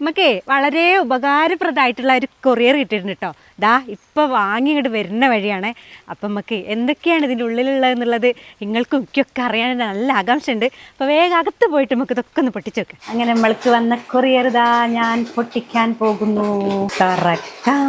നമുക്കേ വളരെ ഉപകാരപ്രദമായിട്ടുള്ള ഒരു കൊറിയർ കിട്ടിയിട്ടുണ്ട് കേട്ടോ ദാ ഇപ്പോൾ വാങ്ങി വരുന്ന വഴിയാണ്. അപ്പം നമുക്ക് എന്തൊക്കെയാണ് ഇതിന്റെ ഉള്ളിലുള്ളതെന്നുള്ളത് നിങ്ങൾക്കും ഒക്കെ അറിയാൻ നല്ല ആകാംക്ഷയുണ്ട്. അപ്പോൾ വേഗം അകത്ത് പോയിട്ട് നമുക്ക് ഇതൊക്കെ ഒന്ന് പൊട്ടിച്ചു വെക്കാം അങ്ങനെ നമ്മൾക്ക് വന്ന കൊറിയർ ഇതാ ഞാൻ പൊട്ടിക്കാൻ പോകുന്നു. തുറക്കാം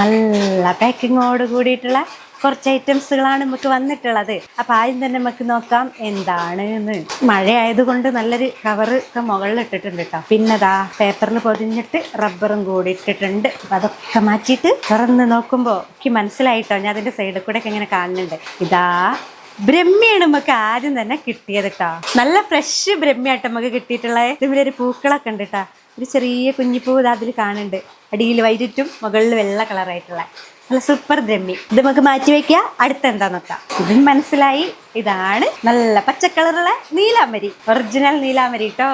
നല്ല പാക്കിങ്ങോട് കൂടിയിട്ടുള്ള കുറച്ച് ഐറ്റംസുകളാണ് നമുക്ക് വന്നിട്ടുള്ളത്. അപ്പൊ ആദ്യം തന്നെ നമുക്ക് നോക്കാം എന്താണ് എന്ന് മഴയായതുകൊണ്ട് നല്ലൊരു കവർ ഒക്കെ മുകളിൽ ഇട്ടിട്ടുണ്ട് കേട്ടോ. പിന്നതാ പേപ്പറിൽ പൊതിഞ്ഞിട്ട് റബ്ബറും കൂടി ഇട്ടിട്ടുണ്ട്. അപ്പം അതൊക്കെ മാറ്റിയിട്ട് തുറന്ന് നോക്കുമ്പോൾ എനിക്ക് മനസ്സിലായിട്ടോ ഞാൻ അതിന്റെ സൈഡിൽ കൂടെ ഒക്കെ ഇങ്ങനെ കാണുന്നുണ്ട്. ഇതാ ബ്രഹ്മിയാണ് നമുക്ക് ആദ്യം തന്നെ കിട്ടിയത് കേട്ടോ. നല്ല ഫ്രഷ് ബ്രഹ്മിയായിട്ട് നമുക്ക് കിട്ടിയിട്ടുള്ളത്. ഇതിലൊരു പൂക്കളൊക്കെ ഉണ്ട് കേട്ടോ. ഒരു ചെറിയ കുഞ്ഞിപ്പൂ അതിൽ കാണുന്നുണ്ട്. അടിയിൽ വൈകിട്ടും മുകളിൽ വെള്ള കളറായിട്ടുള്ള നല്ല സൂപ്പർ ദ്രമ്മി ഇത് നമുക്ക് മാറ്റി വെക്കുക അടുത്ത എന്താ നോക്കാം. ഇതും മനസ്സിലായി. ഇതാണ് നല്ല പച്ച കളറുള്ള നീലാമരി ഒറിജിനൽ നീലാമരി കേട്ടോ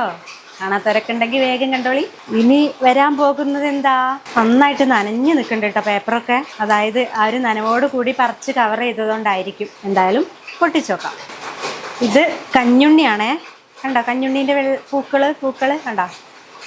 കാണാത്തവരൊക്കെ ഉണ്ടെങ്കിൽ വേഗം കണ്ടോളി. ഇനി വരാൻ പോകുന്നത് എന്താ? നന്നായിട്ട് നനഞ്ഞു നിൽക്കുന്നുണ്ട് കേട്ടോ പേപ്പറൊക്കെ. അതായത് ആ ഒരു നനവോട് കൂടി പറിച്ച് കവർ ചെയ്തതുകൊണ്ടായിരിക്കും. എന്തായാലും പൊട്ടിച്ചോക്കാം ഇത് കഞ്ഞുണ്ണിയാണേ. കണ്ടോ? കഞ്ഞുണ്ണീന്റെ വെള്ള പൂക്കൾ പൂക്കൾ കണ്ടോ?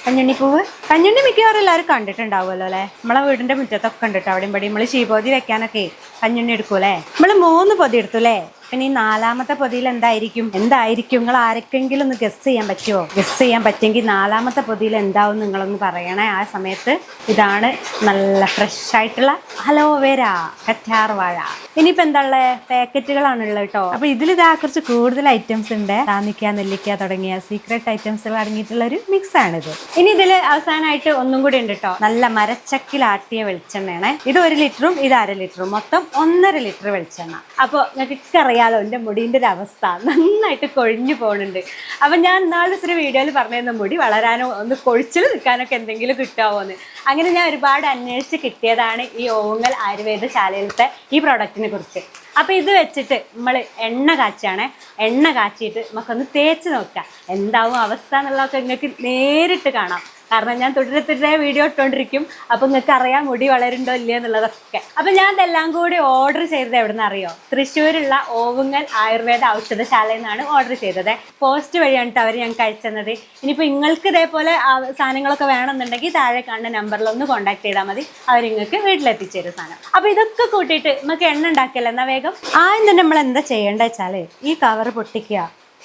കഞ്ഞുണ്ണിപ്പൂവ്? കഞ്ഞുണ്ണി മിക്കവാറും എല്ലാവരും കണ്ടിട്ടുണ്ടാവുമല്ലോ അല്ലേ? നമ്മളെ വീടിന്റെ മുറ്റത്തൊക്കെ കണ്ടിട്ട് അവിടെ ഇവിടെ നമ്മൾ ശീപോതി വെക്കാനൊക്കെ കഞ്ഞുണ്ണി എടുക്കൂലേ നമ്മൾ മൂന്ന് പൊതി എടുത്തു അല്ലേ ഈ നാലാമത്തെ പൊതിയിൽ എന്തായിരിക്കും? എന്തായിരിക്കും? നിങ്ങൾ ആരൊക്കെങ്കിലും ഒന്ന് ഗസ് ചെയ്യാൻ പറ്റുമോ ഗസ് ചെയ്യാൻ പറ്റുമെങ്കിൽ നാലാമത്തെ പൊതിയിൽ എന്താവും നിങ്ങളൊന്ന് പറയണേ. ആ സമയത്ത് ഇതാണ് നല്ല ഫ്രഷ് ആയിട്ടുള്ള അലോവേര കറ്റാർ വാഴ. ഇനിയിപ്പോൾ എന്താ പാക്കറ്റുകളാണുള്ളത് കേട്ടോ. അപ്പൊ ഇതിൽ ഇതാ കുറച്ച് കൂടുതൽ ഐറ്റംസ് ഉണ്ട്. താന്നിക്ക നെല്ലിക്ക തുടങ്ങിയ സീക്രട്ട് ഐറ്റംസ് അടങ്ങിയിട്ടുള്ള ഒരു മിക്സ് ആണിത്. ഇനി ഇതിൽ അവസാനമായിട്ട് ഒന്നും കൂടി ഉണ്ട് കേട്ടോ. നല്ല മരച്ചക്കിലാട്ടിയ വെളിച്ചെണ്ണയാണ്. ഇത് ഒരു ലിറ്ററും ഇത് അര ലിറ്ററും. മൊത്തം ഒന്നര ലിറ്റർ വെളിച്ചെണ്ണ. അപ്പോൾ നിങ്ങൾക്ക് അറിയാലോ എന്റെ മുടീന്റെ ഒരു അവസ്ഥ. നന്നായിട്ട് കൊഴിഞ്ഞു പോകുന്നുണ്ട് അപ്പം ഞാൻ നാളെ ദിവസം ഒരു വീഡിയോയിൽ പറഞ്ഞിരുന്ന മുടി വളരാനോ ഒന്ന് കൊഴിച്ചിൽ നിൽക്കാനൊക്കെ എന്തെങ്കിലും കിട്ടാമോ എന്ന് അങ്ങനെ ഞാൻ ഒരുപാട് അന്വേഷിച്ച് കിട്ടിയതാണ് ഈ ഓങ്ങൽ ആയുർവേദശാലയിലത്തെ ഈ പ്രൊഡക്റ്റിനെ കുറിച്ച്. അപ്പോൾ ഇത് വെച്ചിട്ട് നമ്മൾ എണ്ണ കാച്ചിയാണേ എണ്ണ കാച്ചിയിട്ട് നമുക്കൊന്ന് തേച്ച് നോക്കാം. എന്താവും അവസ്ഥ എന്നുള്ളതൊക്കെ നിങ്ങൾക്ക് നേരിട്ട് കാണാം. കാരണം ഞാൻ തുടരെ തുടരെ വീഡിയോ ഇട്ടുകൊണ്ടിരിക്കും അപ്പോൾ നിങ്ങൾക്ക് അറിയാം മുടി വളരുണ്ടോ ഇല്ലയോ എന്നുള്ളതൊക്കെ. അപ്പോൾ ഞാൻ ഇതെല്ലാം കൂടി ഓർഡർ ചെയ്തത് എവിടെ നിന്ന് അറിയോ? തൃശ്ശൂരുള്ള ഓവുങ്ങൽ ആയുർവേദ ഔഷധശാലയിൽ നിന്നാണ് ഓർഡർ ചെയ്തത്. പോസ്റ്റ് വഴിയാണ് അവർ ഞങ്ങൾക്ക് അയച്ചത് ഇനിയിപ്പോൾ നിങ്ങൾക്ക് ഇതേപോലെ സാധനങ്ങളൊക്കെ വേണമെന്നുണ്ടെങ്കിൽ താഴെ കാണുന്ന നമ്പറിൽ ഒന്ന് കോൺടാക്ട് ചെയ്താൽ മതി. അവർ നിങ്ങൾക്ക് വീട്ടിലെത്തിച്ചു തരും സാധനം. അപ്പോൾ ഇതൊക്കെ കൂട്ടിയിട്ട് നമുക്ക് എണ്ണ ഉണ്ടാക്കിയല്ലോ എന്നാൽ വേഗം. ആദ്യം തന്നെ നമ്മൾ എന്താ ചെയ്യേണ്ടത് വെച്ചാൽ ഈ കവർ പൊട്ടിക്കുക.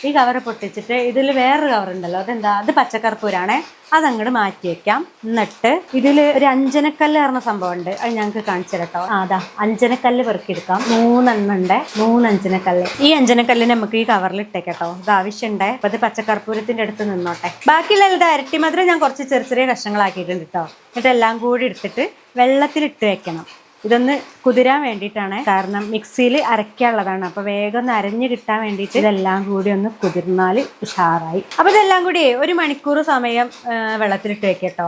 ഈ കവർ പൊട്ടിച്ചിട്ട് ഇതിൽ വേറൊരു കവർ ഉണ്ടല്ലോ. അതെന്താ? അത് പച്ചക്കർപ്പൂരാണേ. അതങ്ങോട്ട് മാറ്റി വെക്കാം. എന്നിട്ട് ഇതിൽ ഒരു അഞ്ചനക്കല്ല് പറഞ്ഞ സംഭവം ഉണ്ട് അത് ഞങ്ങൾക്ക് കാണിച്ചു ആ, അതാ അഞ്ചനക്കല്ല് പെറുക്കിയെടുക്കാം. മൂന്നെണ്ണം ഉണ്ട് മൂന്ന് അഞ്ചനക്കല്ല് ഈ അഞ്ചനക്കല്ലിന് നമുക്ക് ഈ കവറിൽ ഇട്ടേക്കട്ടോ. ഇത് ആവശ്യമുണ്ടേ അപ്പൊ ഇത് പച്ചക്കർപ്പൂരത്തിന്റെ അടുത്ത് നിന്നോട്ടെ. ബാക്കിയുള്ള ഇത് അരട്ടി മധുരം ഞാൻ കുറച്ച് ചെറിയ ചെറിയ കഷ്ണങ്ങളാക്കിയിട്ടുണ്ട് കേട്ടോ എന്നിട്ട് എല്ലാം കൂടി എടുത്തിട്ട് വെള്ളത്തിലിട്ട് വെക്കണം. ഇതൊന്ന് കുതിരാൻ വേണ്ടിയിട്ടാണ്. കാരണം മിക്സിയിൽ അരയ്ക്കാനുള്ളതാണ്. അപ്പോൾ വേഗം ഒന്ന് അരഞ്ഞ് കിട്ടാൻ വേണ്ടിയിട്ട് ഇതെല്ലാം കൂടി ഒന്ന് കുതിർന്നാൽ ഉഷാറായി. അപ്പോൾ ഇതെല്ലാം കൂടി ഒരു മണിക്കൂർ സമയം വെള്ളത്തിലിട്ട് വെക്കട്ടോ.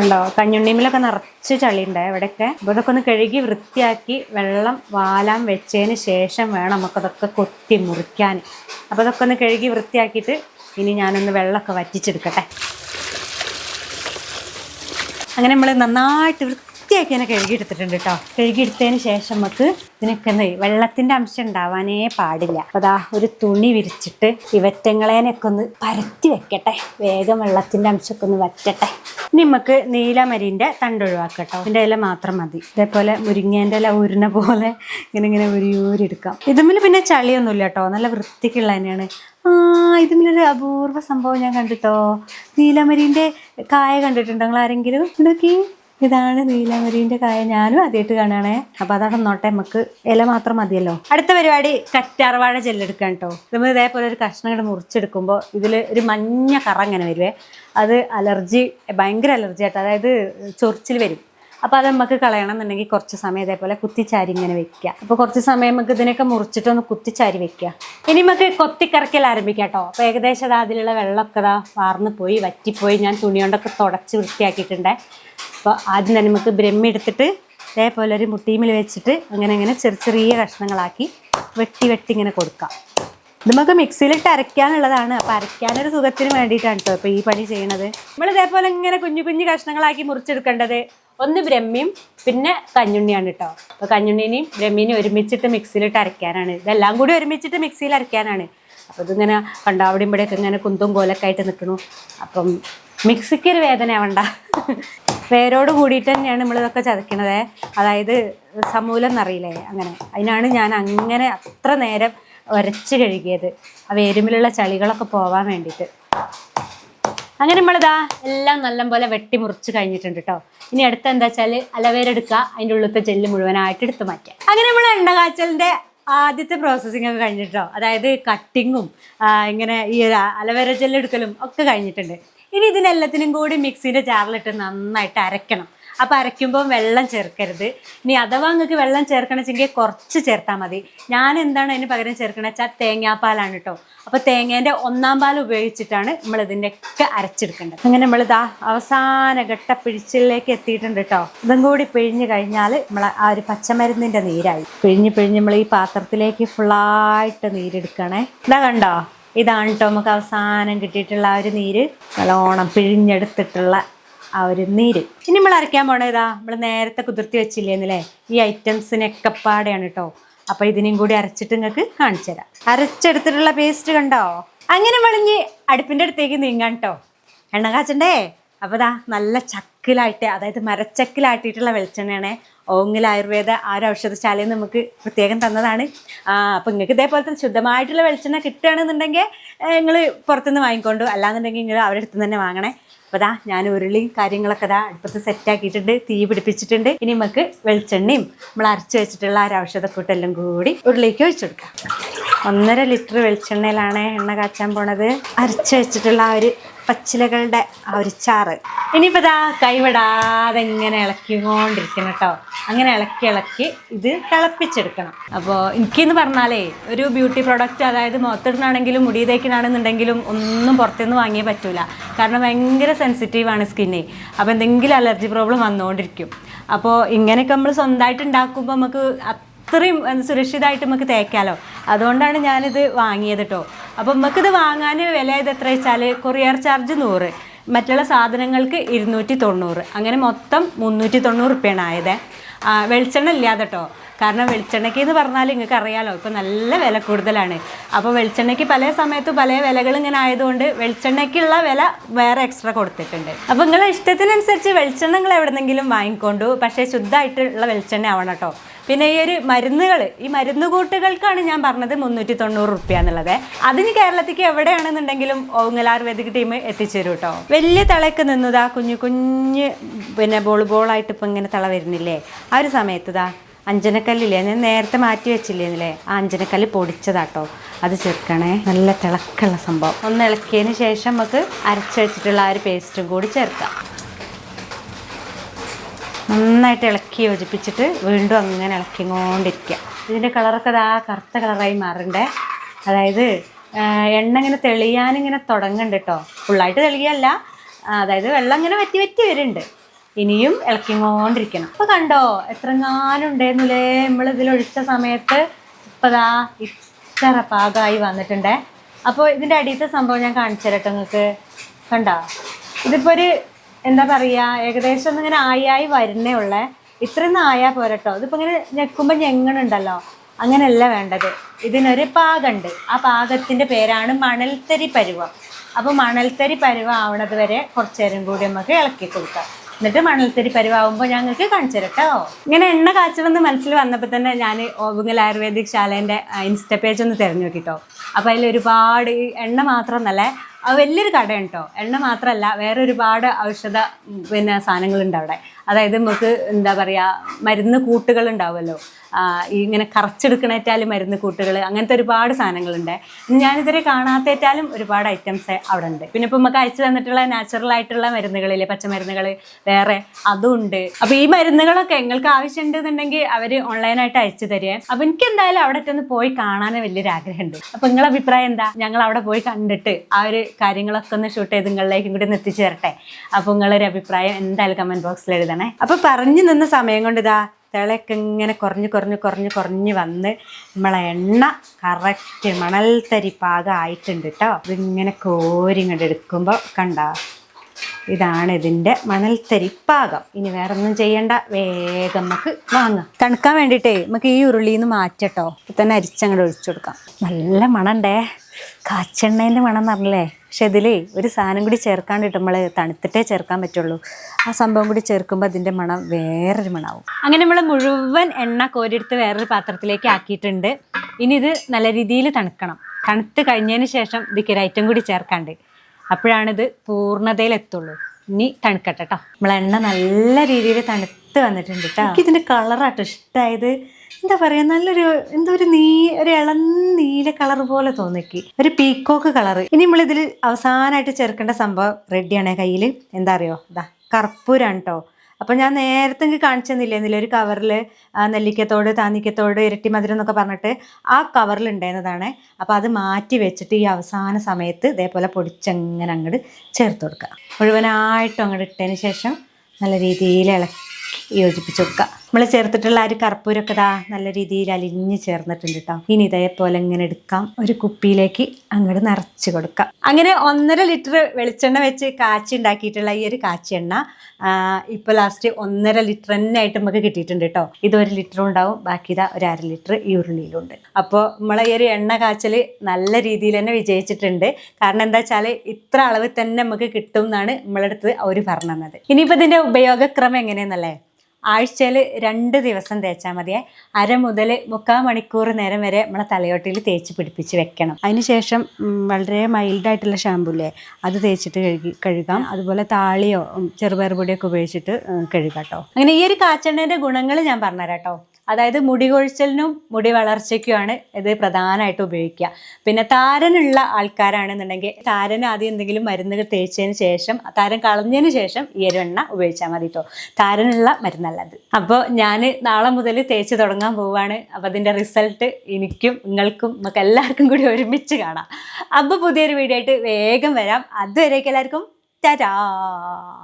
ഉണ്ടോ കഞ്ഞുണ്ണിമിലൊക്കെ നിറച്ച് ചളിയുണ്ട് ഇവിടെയൊക്കെ. അപ്പോൾ ഇതൊക്കെ ഒന്ന് കഴുകി വൃത്തിയാക്കി വെള്ളം വാലാൻ വെച്ചതിന് ശേഷം വേണം നമുക്കതൊക്കെ കൊത്തി മുറിക്കാൻ. അപ്പോൾ ഇതൊക്കെ ഒന്ന് കഴുകി വൃത്തിയാക്കിയിട്ട് ഇനി ഞാനൊന്ന് വെള്ളമൊക്കെ വറ്റിച്ചെടുക്കട്ടെ. അങ്ങനെ നമ്മൾ നന്നായിട്ട് വൃത്തിയാക്കി തന്നെ കഴുകിയെടുത്തിട്ടുണ്ട് കേട്ടോ കഴുകിയെടുത്തതിന് ശേഷം നമുക്ക് ഇതിനൊക്കെ വെള്ളത്തിന്റെ അംശം ഉണ്ടാവാനേ പാടില്ല. അപ്പോൾ അതാ ഒരു തുണി വിരിച്ചിട്ട് ഇവറ്റങ്ങളേനൊക്കെ ഒന്ന് പരത്തി വെക്കട്ടെ. വേഗം വെള്ളത്തിന്റെ അംശമൊക്കെ ഒന്ന് വറ്റട്ടെ. ഇനി നമുക്ക് നീലമരിന്റെ തണ്ട് ഒഴിവാക്കട്ടോ ഇല മാത്രം മതി. ഇതേപോലെ മുരിങ്ങേന്റെ ഇല ഉരുന്ന പോലെ ഇങ്ങനെ ഇങ്ങനെ ഉരി ഊരിയെടുക്കാം ഇതുമ്മിൽ പിന്നെ ചളിയൊന്നുമില്ല കേട്ടോ നല്ല വൃത്തിക്കുള്ള തന്നെയാണ്. ആ ഇതിലൊരു അപൂർവ സംഭവം ഞാൻ കണ്ടിട്ടോ. നീലമരിന്റെ കായ കണ്ടിട്ടുണ്ടോ? നിങ്ങൾ ആരെങ്കിലും നോക്കി ഇതാണ് നീലമരിന്റെ കായ. ഞാനും ആദ്യമായിട്ട് കാണുകയാണേ. അതൊക്കെ നോട്ടെ നമുക്ക് ഇല മാത്രം മതിയല്ലോ. അടുത്ത പരിപാടി കറ്റാർവാഴ ജെല്ലെടുക്കാൻ കേട്ടോ നമ്മൾ ഇതേപോലെ ഒരു കഷ്ണം ഇങ്ങനെ മുറിച്ചെടുക്കുമ്പോൾ ഇതിൽ ഒരു മഞ്ഞ കറ ഇങ്ങനെ വരുവേ. അത് അലർജി ഭയങ്കര അലർജി ആയിട്ട് അതായത് ചൊറിച്ചിൽ വരും. അപ്പോൾ അത് നമുക്ക് കളയണം എന്നുണ്ടെങ്കിൽ കുറച്ച് സമയം ഇതേപോലെ കുത്തിച്ചാരി ഇങ്ങനെ വെക്കുക. അപ്പോൾ കുറച്ച് സമയം നമുക്ക് ഇതിനൊക്കെ മുറിച്ചിട്ടൊന്ന് കുത്തിച്ചാരി വെക്കുക. ഇനി നമുക്ക് കൊത്തിക്കറക്കൽ ആരംഭിക്കാം കേട്ടോ. അപ്പോൾ ഏകദേശം അത് അതിലുള്ള വെള്ളമൊക്കെ ഇതാ വാർന്ന് പോയി വറ്റിപ്പോയി. ഞാൻ തുണി കൊണ്ടൊക്കെ തുടച്ച് വൃത്തിയാക്കിയിട്ടുണ്ട്. അപ്പോൾ ആദ്യം തന്നെ നമുക്ക് ബ്രഹ്മി എടുത്തിട്ട് ഇതേപോലെ ഒരു മുട്ടീമിൽ വെച്ചിട്ട് അങ്ങനെ അങ്ങനെ ചെറിയ ചെറിയ കഷ്ണങ്ങളാക്കി വെട്ടി വെട്ടി ഇങ്ങനെ കൊടുക്കാം. ഇത് നമുക്ക് മിക്സിയിലിട്ട് അരയ്ക്കാനുള്ളതാണ്. അപ്പോൾ അരയ്ക്കാനൊരു സുഖത്തിന് വേണ്ടിയിട്ടാണ് കേട്ടോ ഇപ്പോൾ ഈ പണി ചെയ്യണത്. നമ്മൾ ഇതേപോലെ ഇങ്ങനെ കുഞ്ഞു കുഞ്ഞു കഷ്ണങ്ങളാക്കി മുറിച്ചെടുക്കേണ്ടത്. ഒന്ന് ബ്രഹ്മിയും പിന്നെ കഞ്ഞുണ്ണിയാണ് കേട്ടോ അപ്പോൾ കഞ്ഞുണ്ണീനെയും ബ്രഹ്മീനെയും ഒരുമിച്ചിട്ട് മിക്സിയിലിട്ട് അരയ്ക്കാനാണ്. ഇതെല്ലാം കൂടി ഒരുമിച്ചിട്ട് മിക്സിയിൽ അരയ്ക്കാനാണ്. അപ്പോൾ ഇതിങ്ങനെ കണ്ടോ അവിടെ ഇവിടെയൊക്കെ ഇങ്ങനെ കുന്തും കോലൊക്കെ ആയിട്ട് നിൽക്കണു അപ്പം മിക്സിക്ക് ഒരു വേദന ആവണ്ട വേരോട് കൂടിയിട്ട് തന്നെയാണ് നമ്മളിതൊക്കെ ചതക്കണത് അതായത് സമൂലം എന്നറിയില്ലേ? അങ്ങനെ. അതിനാണ് ഞാൻ അങ്ങനെ അത്ര നേരം ഉരച്ച് കഴുകിയത്. ആ വേരുമിലുള്ള ചളികളൊക്കെ പോവാൻ വേണ്ടിയിട്ട്. അങ്ങനെ നമ്മളിതാ എല്ലാം നല്ലപോലെ വെട്ടി മുറിച്ച് കഴിഞ്ഞിട്ടുണ്ട് കേട്ടോ ഇനി അടുത്ത എന്താ വെച്ചാൽ അലവേരെടുക്കുക അതിന്റെ ഉള്ളിലത്തെ ജെല്ല് മുഴുവനായിട്ട് എടുത്ത് മാറ്റുക. അങ്ങനെ നമ്മൾ എണ്ണ കാച്ചലിന്റെ ആദ്യത്തെ പ്രോസസ്സിംഗ് ഒക്കെ കഴിഞ്ഞിട്ടോ അതായത് കട്ടിങ്ങും ഇങ്ങനെ ഈ അലവേര ജെല്ല് എടുക്കലും ഒക്കെ കഴിഞ്ഞിട്ടുണ്ട്. ഇനി ഇതിനെല്ലാത്തിനും കൂടി മിക്സിന്റെ ജാറിലിട്ട് നന്നായിട്ട് അരയ്ക്കണം. അപ്പോൾ അരയ്ക്കുമ്പോൾ വെള്ളം ചേർക്കരുത്. ഇനി അഥവാ നിങ്ങൾക്ക് വെള്ളം ചേർക്കണമെങ്കിൽ കുറച്ച് ചേർത്താൽ മതി. ഞാൻ എന്താണ് അതിന് പകരം ചേർക്കണത് വെച്ചാൽ തേങ്ങാപ്പാലാണ് കേട്ടോ അപ്പോൾ തേങ്ങേന്റെ ഒന്നാം പാൽ ഉപയോഗിച്ചിട്ടാണ് നമ്മൾ ഇതിന്റെയൊക്കെ അരച്ചെടുക്കേണ്ടത്. അങ്ങനെ നമ്മൾ നമ്മളിതാ അവസാന ഘട്ട പിഴിച്ചിലേക്ക് എത്തിയിട്ടുണ്ട് കേട്ടോ ഇതും കൂടി പിഴിഞ്ഞ് കഴിഞ്ഞാൽ നമ്മൾ ആ ഒരു പച്ചമരുന്നിന്റെ നീരായി. പിഴിഞ്ഞ് പിഴിഞ്ഞ് നമ്മൾ ഈ പാത്രത്തിലേക്ക് ഫുള്ളായിട്ട് നീരെടുക്കണേ. ഇതാ കണ്ടോ? ഇതാണ് കേട്ടോ നമുക്ക് അവസാനം കിട്ടിയിട്ടുള്ള ആ ഒരു നീര്. നല്ലോണം പിഴിഞ്ഞെടുത്തിട്ടുള്ള ആ ഒരു നീര്. ഇനി നമ്മൾ അരയ്ക്കാൻ പോണേതാ നമ്മൾ നേരത്തെ കുതിർത്തി വെച്ചില്ലേന്നല്ലേ? ഈ ഐറ്റംസിനൊക്കെ പാടെയാണ് കേട്ടോ അപ്പൊ ഇതിനെയും കൂടി അരച്ചിട്ട് നിങ്ങൾക്ക് കാണിച്ചു തരാം. അരച്ചെടുത്തിട്ടുള്ള പേസ്റ്റ് കണ്ടോ? അങ്ങനെ വളിഞ്ഞ് അടുപ്പിന്റെ അടുത്തേക്ക് നീങ്ങാൻ കേട്ടോ എണ്ണ കാച്ചണ്ടേ? അപ്പോൾ ദാ നല്ല ചക്കിലായിട്ട് അതായത് മരച്ചക്കിലാട്ടിയിട്ടുള്ള വെളിച്ചെണ്ണയാണ്. ഓങ്ങിൽ ആയുർവേദ ആ ഒരു ഔഷധശാലയിൽ നമുക്ക് പ്രത്യേകം തന്നതാണ്. അപ്പം അപ്പോൾ നിങ്ങൾക്ക് ഇതേപോലത്തെ ശുദ്ധമായിട്ടുള്ള വെളിച്ചെണ്ണ കിട്ടുകയാണെന്നുണ്ടെങ്കിൽ നിങ്ങൾ പുറത്തുനിന്ന് വാങ്ങിക്കൊണ്ടു. അല്ലാന്നുണ്ടെങ്കിൽ നിങ്ങൾ അവരുടെ അടുത്ത് തന്നെ വാങ്ങണേ. അപ്പോൾ അതാ ഞാൻ ഉരുളിയും കാര്യങ്ങളൊക്കെ ദാ അടുപ്പത്ത് സെറ്റാക്കിയിട്ടുണ്ട് തീ പിടിപ്പിച്ചിട്ടുണ്ട്. ഇനി നമുക്ക് വെളിച്ചെണ്ണയും നമ്മൾ അരച്ച് വെച്ചിട്ടുള്ള ആ ഒരു ഔഷധക്കൂട്ടെല്ലാം കൂടി ഉരുളിലേക്ക് ഒഴിച്ചു കൊടുക്കാം. ഒന്നര ലിറ്റർ വെളിച്ചെണ്ണയിലാണ് എണ്ണ കാച്ചാൻ പോണത്. അരച്ച് വെച്ചിട്ടുള്ള ആ ഒരു പച്ചിലകളുടെ ആ ഒരു ചാറ്. ഇനിയിപ്പോൾ ഇതാ കൈവിടാതെ ഇങ്ങനെ ഇളക്കിക്കൊണ്ടിരിക്കണം കേട്ടോ അങ്ങനെ ഇളക്കി ഇളക്കി ഇത് തിളപ്പിച്ചെടുക്കണം. അപ്പോൾ എനിക്കെന്ന് പറഞ്ഞാലേ ഒരു ബ്യൂട്ടി പ്രോഡക്റ്റ് അതായത് മുഖത്തിടുന്നാണെങ്കിലും മുടി തേക്കിനാണെന്നുണ്ടെങ്കിലും ഒന്നും പുറത്തുനിന്ന് വാങ്ങിയേ പറ്റൂല. കാരണം ഭയങ്കര സെൻസിറ്റീവാണ് സ്കിന്നെ അപ്പോൾ എന്തെങ്കിലും അലർജി പ്രോബ്ലം വന്നുകൊണ്ടിരിക്കും അപ്പോൾ ഇങ്ങനെയൊക്കെ നമ്മൾ സ്വന്തമായിട്ട് ഉണ്ടാക്കുമ്പോൾ നമുക്ക് അത്രയും സുരക്ഷിതമായിട്ട് നമുക്ക് തേക്കാലോ. അതുകൊണ്ടാണ് ഞാനിത് വാങ്ങിയത് കേട്ടോ അപ്പോൾ നമുക്കിത് വാങ്ങാൻ വില ഇത് എത്ര വെച്ചാൽ കൊറിയർ ചാർജ് നൂറ് മറ്റുള്ള സാധനങ്ങൾക്ക് ഇരുന്നൂറ്റി തൊണ്ണൂറ്. അങ്ങനെ മൊത്തം മുന്നൂറ്റി തൊണ്ണൂറ് റുപ്യാണ് ആയത്. വെളിച്ചെണ്ണ ഇല്ലാതെ കേട്ടോ കാരണം വെളിച്ചെണ്ണയ്ക്ക് എന്ന് പറഞ്ഞാൽ നിങ്ങൾക്ക് അറിയാലോ ഇപ്പോൾ നല്ല വില കൂടുതലാണ്. അപ്പോൾ വെളിച്ചെണ്ണയ്ക്ക് പല സമയത്ത് പല വിലകൾ ഇങ്ങനെ ആയതുകൊണ്ട് വെളിച്ചെണ്ണയ്ക്കുള്ള വില വേറെ എക്സ്ട്രാ കൊടുത്തിട്ടുണ്ട്. അപ്പോൾ നിങ്ങളെ ഇഷ്ടത്തിനനുസരിച്ച് വെളിച്ചെണ്ണ നിങ്ങൾ എവിടെന്നെങ്കിലും വാങ്ങിക്കൊണ്ടു. പക്ഷേ ശുദ്ധമായിട്ടുള്ള വെളിച്ചെണ്ണ ആവണം കേട്ടോ പിന്നെ ഈ ഒരു മരുന്നുകൾ ഈ മരുന്ന് കൂട്ടുകൾക്കാണ് ഞാൻ പറഞ്ഞത് മുന്നൂറ്റി തൊണ്ണൂറ് റുപ്യ എന്നുള്ളത്. അതിന് കേരളത്തിലേക്ക് എവിടെയാണെന്നുണ്ടെങ്കിലും ഓങ്ങൽ ആയുർവേദിക് ടീം എത്തിച്ചേരും കേട്ടോ വലിയ തളയൊക്കെ നിന്നതാ കുഞ്ഞു കുഞ്ഞ് പിന്നെ ബോൾ ബോളായിട്ട് ഇപ്പം ഇങ്ങനെ തള വരുന്നില്ലേ? ആ ഒരു സമയത്ത് ഇതാ അഞ്ജനക്കല്ലില്ലേ ഞാൻ നേരത്തെ മാറ്റി വെച്ചില്ലേന്നില്ലേ? ആ അഞ്ചനക്കല്ല് പൊടിച്ചതാട്ടോ. അത് ചേർക്കണേ. നല്ല തിളക്കുള്ള സംഭവം. ഒന്ന് ഇളക്കിയതിന് ശേഷം നമുക്ക് അരച്ച് വെച്ചിട്ടുള്ള ആ ഒരു പേസ്റ്റും കൂടി ചേർക്കാം. നന്നായിട്ട് ഇളക്കി യോജിപ്പിച്ചിട്ട് വീണ്ടും അങ്ങനെ ഇളക്കിക്കൊണ്ടിരിക്കുക. ഇതിന്റെ കളറൊക്കെ അതാ കറുത്ത കളറായി മാറണ്ടേ. അതായത് എണ്ണ ഇങ്ങനെ തെളിയാനിങ്ങനെ തുടങ്ങുന്നുണ്ട് കേട്ടോ ഫുള്ളായിട്ട് തെളിയല്ല. അതായത് വെള്ളം ഇങ്ങനെ വറ്റി വറ്റി വരുന്നുണ്ട്. ഇനിയും ഇളക്കിക്കൊണ്ടിരിക്കണം. അപ്പോൾ കണ്ടോ എത്രങ്ങാനും ഉണ്ടായിരുന്നില്ലേ നമ്മൾ ഇതിലൊഴിച്ച സമയത്ത് ഇപ്പോൾ ദാ ഇത്ര പാകമായി വന്നിട്ടുണ്ടേ. അപ്പോൾ ഇതിന്റെ അടിയത്തെ സംഭവം ഞാൻ കാണിച്ചു തരട്ടോ നിങ്ങൾക്ക്. കണ്ടോ? ഇതിപ്പോൾ ഒരു എന്താ പറയുക ഏകദേശം ഇങ്ങനെ ആയി വരുന്നേ ഉള്ളേ. ഇത്രയും ആയാൽ പോരട്ടോ. ഇതിപ്പോൾ ഇങ്ങനെ ഞെക്കുമ്പോൾ ഞെങ്ങണുണ്ടല്ലോ. അങ്ങനെയല്ല വേണ്ടത്. ഇതിനൊരു പാകമുണ്ട് ആ പാകത്തിന്റെ പേരാണ് മണൽത്തരി പരുവം. അപ്പോൾ മണൽത്തരി പരുവം ആവണത് വരെ കുറച്ച് നേരം കൂടി നമുക്ക് ഇളക്കി കൊടുക്കാം. എന്നിട്ട് മണൽത്തരി പരുവാകുമ്പോൾ ഞങ്ങൾക്ക് കാണിച്ചു തരട്ടോ ഇങ്ങനെ എണ്ണ കാച്ചണമെന്ന് മനസ്സിൽ വന്നപ്പോൾ തന്നെ ഞാൻ ഓവുങ്ങൽ ആയുർവേദിക് ശാലേന്റെ ഇൻസ്റ്റ പേജ് ഒന്ന് തിരഞ്ഞു നോക്കിട്ടോ. അപ്പോൾ അതിൽ ഒരുപാട് എണ്ണ മാത്രമെന്നല്ലേ വലിയൊരു കടയാണ് കേട്ടോ എണ്ണ മാത്രമല്ല വേറെ ഒരുപാട് ഔഷധ പിന്നെ സാധനങ്ങളുണ്ട് അവിടെ. അതായത് നമുക്ക് എന്താ പറയുക മരുന്ന് കൂട്ടുകൾ ഉണ്ടാവുമല്ലോ. ഇങ്ങനെ കറച്ചെടുക്കണേറ്റാലും മരുന്ന് കൂട്ടുകൾ അങ്ങനത്തെ ഒരുപാട് സാധനങ്ങളുണ്ട്. ഞാനിതുവരെ കാണാത്തേറ്റാലും ഒരുപാട് ഐറ്റംസ് അവിടെ ഉണ്ട്. പിന്നെ ഇപ്പം നമുക്ക് അയച്ചു തന്നിട്ടുള്ള നാച്ചുറൽ ആയിട്ടുള്ള മരുന്നുകളില്ലേ പച്ചമരുന്നുകൾ വേറെ അതും ഉണ്ട്. അപ്പോൾ ഈ മരുന്നുകളൊക്കെ നിങ്ങൾക്ക് ആവശ്യമുണ്ടെന്നുണ്ടെങ്കിൽ അവർ ഓൺലൈനായിട്ട് അയച്ചു തരുക അപ്പോൾ എനിക്ക് എന്തായാലും അവിടെ ഒന്ന് പോയി കാണാൻ വലിയൊരു ആഗ്രഹമുണ്ട്. അപ്പോൾ നിങ്ങളുടെ അഭിപ്രായം എന്താ? ഞങ്ങൾ അവിടെ പോയി കണ്ടിട്ട് ആ ഒരു കാര്യങ്ങളൊക്കെ ഒന്ന് ഷൂട്ട് ചെയ്ത് നിങ്ങളിലേക്കും കൂടി ഒന്ന് എത്തിച്ചു തരട്ടെ അപ്പോൾ നിങ്ങളൊരു അഭിപ്രായം എന്തായാലും കമന്റ് ബോക്സിൽ എഴുതണേ. അപ്പോൾ പറഞ്ഞു നിന്ന സമയം കൊണ്ട് ഇതാ തിളയൊക്കെ ഇങ്ങനെ കുറഞ്ഞു കുറഞ്ഞു കുറഞ്ഞു കുറഞ്ഞു വന്ന് നമ്മളെ എണ്ണ കറക്റ്റ് മണൽത്തരി പാകം ആയിട്ടുണ്ട് കേട്ടോ ഇതിങ്ങനെ കോരി ഇങ്ങോട്ട് എടുക്കുമ്പോൾ കണ്ട ഇതാണ് ഇതിന്റെ മണൽത്തരി പാകം. ഇനി വേറെ ഒന്നും ചെയ്യണ്ട വേഗം നമുക്ക് വാങ്ങാം. തണുക്കാൻ വേണ്ടിയിട്ടേ നമുക്ക് ഈ ഉരുളിയിൽ നിന്ന് മാറ്റട്ടോ. ഇപ്പം തന്നെ അരിച്ചങ്ങോട്ട് ഒഴിച്ചു കൊടുക്കാം. നല്ല മണണ്ടേ? കാച്ചെണ്ണേന്റെ മണം എന്ന് പറഞ്ഞില്ലേ? പക്ഷെ ഇതിലേ ഒരു സാധനം കൂടി ചേർക്കാണ്ടിട്ട് നമ്മൾ തണുത്തിട്ടേ ചേർക്കാൻ പറ്റുള്ളൂ. ആ സംഭവം കൂടി ചേർക്കുമ്പോൾ അതിന്റെ മണം വേറൊരു മണമാവും അങ്ങനെ നമ്മൾ മുഴുവൻ എണ്ണ കോരിയെടുത്ത് വേറൊരു പാത്രത്തിലേക്ക് ആക്കിയിട്ടുണ്ട്. ഇനി ഇത് നല്ല രീതിയിൽ തണുക്കണം. തണുത്ത് കഴിഞ്ഞതിന് ശേഷം ഇത് കിരൈറ്റം ഐറ്റം കൂടി ചേർക്കാണ്ട്. അപ്പോഴാണിത് പൂർണതയിലെത്തുള്ളൂ ഇനി തണുക്കട്ടെ കേട്ടോ നമ്മളെണ്ണ നല്ല രീതിയിൽ തണുത്ത് വന്നിട്ടുണ്ട് കേട്ടോ ഇതിന്റെ കളറാട്ടോ ഇഷ്ടമായത് എന്താ പറയുക നല്ലൊരു എന്തോ ഒരു നീ ഒരു ഇളം നീല കളർ പോലെ തോന്നിക്ക്. ഒരു പീക്കോക്ക് കളർ. ഇനി നമ്മൾ ഇതിൽ അവസാനമായിട്ട് ചേർക്കേണ്ട സംഭവം റെഡിയാണ് കയ്യിൽ എന്താ അറിയോ? ഇതാ കർപ്പൂരാണ് കേട്ടോ അപ്പം ഞാൻ നേരത്തെ എനിക്ക് കാണിച്ചു തന്നില്ലേ എന്നില്ല ഒരു കവറിൽ നെല്ലിക്കത്തോട് താന്നിക്കത്തോട് ഇരട്ടി മധുരം എന്നൊക്കെ പറഞ്ഞിട്ട് ആ കവറിൽ ഉണ്ടായിരുന്നതാണ്. അപ്പോൾ അത് മാറ്റി വെച്ചിട്ട് ഈ അവസാന സമയത്ത് ഇതേപോലെ പൊടിച്ചങ്ങനെ അങ്ങോട്ട് ചേർത്ത് കൊടുക്കുക മുഴുവനായിട്ടും അങ്ങോട്ട് ഇട്ടതിന് ശേഷം നല്ല രീതിയിൽ ഇളക്കി യോജിപ്പിച്ച് കൊടുക്കുക നമ്മൾ ചേർത്തിട്ടുള്ള ആ ഒരു കർപ്പൂരൊക്കെ ഇതാ നല്ല രീതിയിൽ അലിഞ്ഞ് ചേർന്നിട്ടുണ്ട് കേട്ടോ ഇനി ഇതേപോലെ ഇങ്ങനെ എടുക്കാം. ഒരു കുപ്പിയിലേക്ക് അങ്ങോട്ട് നിറച്ച് കൊടുക്കാം. അങ്ങനെ ഒന്നര ലിറ്റർ വെളിച്ചെണ്ണ വെച്ച് കാച്ചി ഉണ്ടാക്കിയിട്ടുള്ള ഈ ഒരു കാച്ചി എണ്ണ ഇപ്പോൾ ലാസ്റ്റ് ഒന്നര ലിറ്റർ തന്നെ ആയിട്ട് നമുക്ക് കിട്ടിയിട്ടുണ്ട് കേട്ടോ ഇത് ഒരു ലിറ്ററും ഉണ്ടാവും. ബാക്കി ഇതാ ഒരു അര ലിറ്റർ ഈ ഉരുളിയിലുണ്ട്. അപ്പോൾ നമ്മളെ ഈ ഒരു എണ്ണ കാച്ചൽ നല്ല രീതിയിൽ തന്നെ വിജയിച്ചിട്ടുണ്ട്. കാരണം എന്താ വെച്ചാൽ ഇത്ര അളവ് തന്നെ നമുക്ക് കിട്ടും എന്നാണ് നമ്മളടുത്ത് അവർ പറഞ്ഞു തന്നത് ഇനിയിപ്പോൾ ഇതിന്റെ ഉപയോഗക്രമം എങ്ങനെയെന്നല്ലേ? ആഴ്ചയിൽ രണ്ട് ദിവസം തേച്ചാൽ മതിയെ. അര മുതൽ മുക്കാൽ മണിക്കൂർ നേരം വരെ നമ്മളെ തലയോട്ടിൽ തേച്ച് പിടിപ്പിച്ച് വെക്കണം. അതിനുശേഷം വളരെ മൈൽഡായിട്ടുള്ള ഷാമ്പൂല്ലേ അത് തേച്ചിട്ട് കഴുകി കഴുകാം. അതുപോലെ താളിയോ ചെറുപയർ പൊടിയൊക്കെ ഉപയോഗിച്ചിട്ട് കഴുകാം കേട്ടോ അങ്ങനെ ഈ ഒരു കാച്ചെണ്ണേന്റെ ഗുണങ്ങൾ ഞാൻ പറഞ്ഞുതരാം കേട്ടോ അതായത് മുടി കൊഴിച്ചലിനും മുടി വളർച്ചയ്ക്കുമാണ് ഇത് പ്രധാനമായിട്ട് ഉപയോഗിക്കുക. പിന്നെ താരനുള്ള ആൾക്കാരാണെന്നുണ്ടെങ്കിൽ താരന് ആദ്യം എന്തെങ്കിലും മരുന്നുകൾ തേച്ചതിന് ശേഷം താരൻ കളഞ്ഞതിന് ശേഷം ഈ ഒരു എണ്ണ ഉപയോഗിച്ചാൽ മതി കേട്ടോ താരനുള്ള മരുന്നല്ലത്. അപ്പോൾ ഞാൻ നാളെ മുതൽ തേച്ച് തുടങ്ങാൻ പോവുകയാണ് അപ്പോൾ അതിന്റെ റിസൾട്ട് എനിക്കും നിങ്ങൾക്കും നമുക്ക് എല്ലാവർക്കും കൂടി ഒരുമിച്ച് കാണാം. അപ്പോൾ പുതിയൊരു വീഡിയോ ആയിട്ട് വേഗം വരാം. അതുവരേക്കും എല്ലാവർക്കും